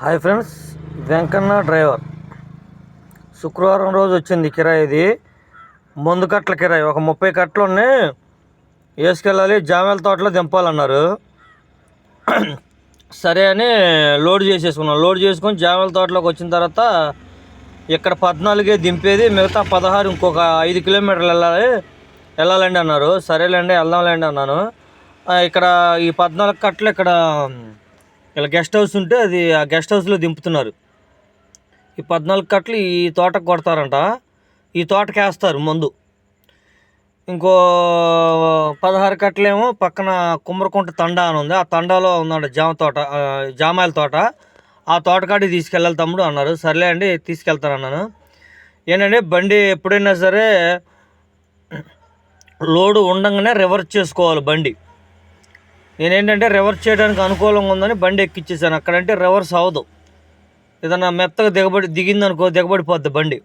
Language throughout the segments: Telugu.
Hi friends Venkanna driver. శుక్రవారం రోజు వచ్చింది కిరాయి ఇది. మందు కట్టల కిరాయి ఒక ముప్పై కట్టలు ఉన్నాయి. వేసుకెళ్ళాలి జామేల తోటలో దింపాలన్నారు. సరే అని లోడ్ చేసేసుకున్నాం. లోడ్ చేసుకొని జామేల తోటలోకి వచ్చిన తర్వాత ఇక్కడ పద్నాలుగే దింపేది మిగతా పదహారు ఇంకొక ఐదు కిలోమీటర్లు వెళ్ళాలి. వెళ్ళాలండి అన్నారు. సరేలేండి వెళ్దాంలేండి అన్నాను. ఇక్కడ ఈ పద్నాలుగు కట్టలు ఇక్కడ ఇలా గెస్ట్ హౌస్ ఉంటే అది ఆ గెస్ట్ హౌస్లో దింపుతున్నారు. ఈ పద్నాలుగు కట్టలు ఈ తోటకు కొడతారంట. ఈ తోటకి వేస్తారు మందు. ఇంకో పదహారు కట్టలేమో పక్కన కుమ్మరకుంట తండా అని ఉంది. ఆ తండాలో ఉందంట జామ తోట ఆ, జామాయిల తోట. ఆ తోటకాడికి తీసుకెళ్ళాలి తమ్ముడు అన్నారు. సర్లే అండి తీసుకెళ్తాను అన్నాను. ఏంటంటే బండి ఎప్పుడైనా సరే లోడు ఉండగానే రివర్స్ చేసుకోవాలి బండి. నేనేంటంటే రివర్స్ చేయడానికి అనుకూలంగా ఉందని బండి ఎక్కిచ్చేసాను. అక్కడంటే రివర్స్ అవ్వదు. ఏదన్నా మెత్తగా దిగబడి దిగిందనుకో దిగబడిపోద్ది బండి.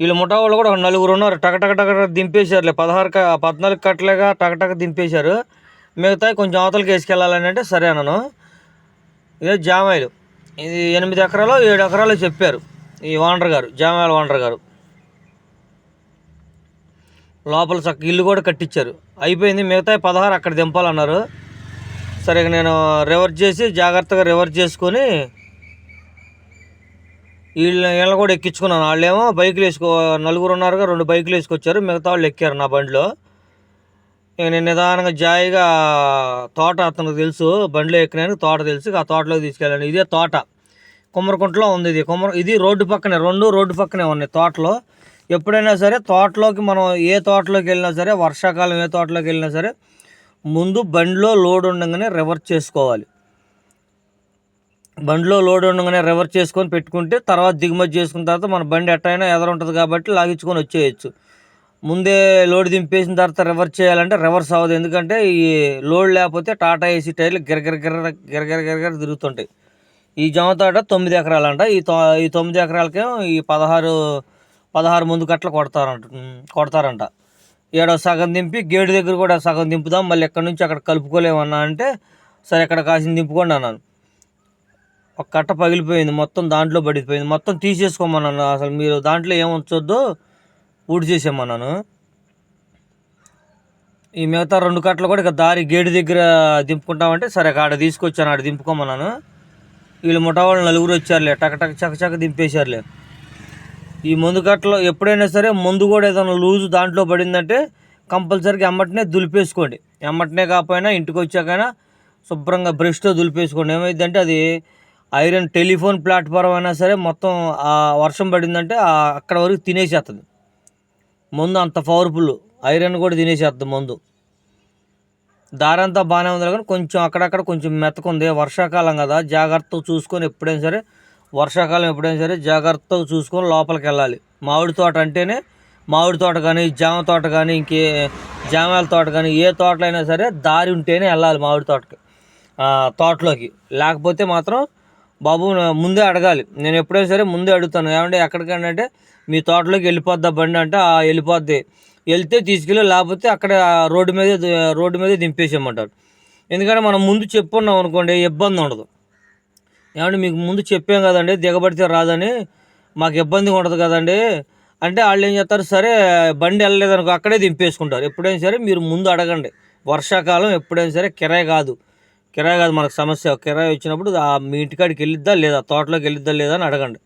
వీళ్ళు ముఠా వాళ్ళు కూడా ఒక నలుగురు ఉన్నారు. టకటక టక దింపేశారులే. పదహారు పద్నాలుగు కట్టలేగా టకటక దింపేశారు. మిగతా కొంచెం అవతలకి వేసుకెళ్ళాలని అంటే సరే అన్నాను. ఇదే జామాయిలు. ఇది ఎనిమిది ఎకరాలు ఏడు ఎకరాలు చెప్పారు ఈ ఓనర్ గారు జామాయిల ఓనర్ గారు. లోపల చక్క ఇల్లు కూడా కట్టించారు. అయిపోయింది. మిగతా పదహారు అక్కడ దింపాలన్నారు. సరే నేను రివర్స్ చేసి జాగ్రత్తగా రివర్స్ చేసుకొని వీళ్ళ వీళ్ళని కూడా ఎక్కించుకున్నాను. వాళ్ళేమో బైకులు వేసుకో నలుగురు ఉన్నారుగా రెండు బైకులు వేసుకొచ్చారు. మిగతా వాళ్ళు ఎక్కారు నా బండిలో. ఇక నేను నిదానంగా జాయిగా తోట అతనికి తెలుసు. బండిలో ఎక్కినాను తోట తెలుసు. ఆ తోటలోకి తీసుకెళ్ళాను. ఇదే తోట. కుమ్మరకుంటలో ఉంది ఇది. కుమ్మర ఇది రోడ్డు పక్కనే రెండు రోడ్డు పక్కనే ఉన్నాయి తోటలో. ఎప్పుడైనా సరే తోటలోకి మనం ఏ తోటలోకి వెళ్ళినా సరే వర్షాకాలం ఏ తోటలోకి వెళ్ళినా సరే ముందు బండిలో లోడ్ ఉండగానే రివర్స్ చేసుకోవాలి. బండిలో లోడ్ ఉండగానే రివర్స్ చేసుకొని పెట్టుకుంటే తర్వాత దిగుమతి చేసుకున్న తర్వాత మన బండి ఎట్టయినా ఎదర ఉంటుంది కాబట్టి లాగించుకొని వచ్చేయచ్చు. ముందే లోడ్ దింపేసిన తర్వాత రివర్స్ చేయాలంటే రివర్స్ అవ్వదు. ఎందుకంటే ఈ లోడ్ లేకపోతే టాటా ఏసీ టైర్లు గిరగిర గిర్ర గిరగిర గిరగిర తిరుగుతుంటాయి. ఈ జమ తోట తొమ్మిది ఎకరాలంట. ఈ తొ ఈ తొమ్మిది ఎకరాలకేమో ఈ పదహారు పదహారు ముందు కట్టలు కొడతారంట. కొడతారంట. ఏడో సగం దింపి గేటు దగ్గర కూడా సగం దింపుదాం మళ్ళీ ఎక్కడి నుంచి అక్కడ కలుపుకోలేమన్నా అంటే సరే ఎక్కడ కాసిన దింపుకోండి అన్నాను. ఒక కట్ట పగిలిపోయింది మొత్తం దాంట్లో పడిపోయింది. మొత్తం తీసేసుకోమన్నాను. అసలు మీరు దాంట్లో ఏం ఉంచొద్దు ఊడి చేసేమన్నాను ఈ మిగతా రెండు కట్టలు కూడా ఇక దారి గేటు దగ్గర దింపుకుంటామంటే సరే అక్కడ ఆడ తీసుకొచ్చాను ఆడ దింపుకోమన్నాను. వీళ్ళు ముఠా వాళ్ళు నలుగురు వచ్చారులే టక టక చక చక దింపేశారులే. ఈ మందు కట్టలో ఎప్పుడైనా సరే మందు కూడా ఏదైనా లూజు దాంట్లో పడిందంటే కంపల్సరీగా ఎమ్మటనే దులిపేసుకోండి. ఎమ్మటనే కాకపోయినా ఇంటికి వచ్చాకైనా శుభ్రంగా బ్రష్తో దులిపేసుకోండి. ఏమైందంటే అది ఐరన్ టెలిఫోన్ ప్లాట్ఫారం అయినా సరే మొత్తం ఆ వర్షం పడిందంటే అక్కడ వరకు తినేసేస్తుంది ముందు అంత పవర్ఫుల్. ఐరన్ కూడా తినేసేస్తుంది మందు. దారంతా బాగానే ఉంది కానీ కొంచెం అక్కడక్కడ కొంచెం మెత్తకుంది వర్షాకాలం కదా. జాగ్రత్తగా చూసుకొని ఎప్పుడైనా సరే వర్షాకాలం ఎప్పుడైనా సరే జాగ్రత్తగా చూసుకొని లోపలికి వెళ్ళాలి. మామిడి తోట అంటేనే మామిడి తోట కానీ జామ తోట కానీ ఇంకే జామాల తోట కానీ ఏ తోటలైనా సరే దారి ఉంటేనే వెళ్ళాలి మామిడి తోటకి తోటలోకి. లేకపోతే మాత్రం బాబు ముందే అడగాలి. నేను ఎప్పుడైనా సరే ముందే అడుగుతాను. ఏమంటే ఎక్కడికైనా అంటే మీ తోటలోకి వెళ్ళిపోద్దా బండి అంటే వెళ్ళిపోద్ది. వెళ్తే తీసుకెళ్ళి లేకపోతే అక్కడ రోడ్డు మీదే రోడ్డు మీదే దింపేసేయమంటారు. ఎందుకంటే మనం ముందు చెప్పున్నాం అనుకోండి ఇబ్బంది ఉండదు. ఏమంటే మీకు ముందు చెప్పాం కదండి దిగబడితే రాదని. మాకు ఇబ్బందిగా ఉండదు కదండి. అంటే వాళ్ళు ఏం చేస్తారు సరే బండి వెళ్ళలేదనుకో అక్కడే దింపేసుకుంటారు. ఎప్పుడైనా సరే మీరు ముందు అడగండి. వర్షాకాలం ఎప్పుడైనా సరే కిరాయి కాదు. కిరాయి కాదు మనకు సమస్య. కిరాయి వచ్చినప్పుడు మీ ఇంటికాడికి వెళ్ళిద్దా లేదా తోటలోకి వెళ్ళిద్దా లేదా అని అడగండి.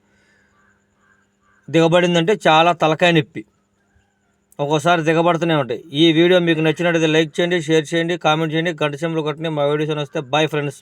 దిగబడిందంటే చాలా తలకాయ నొప్పి. ఒక్కోసారి దిగబడుతూనే ఉంటాయి. ఈ వీడియో మీకు నచ్చినట్టయితే లైక్ చేయండి షేర్ చేయండి కామెంట్ చేయండి. గంట సెంబలు కొట్టండి. మా వీడియోస్ వస్తే బాయ్ ఫ్రెండ్స్.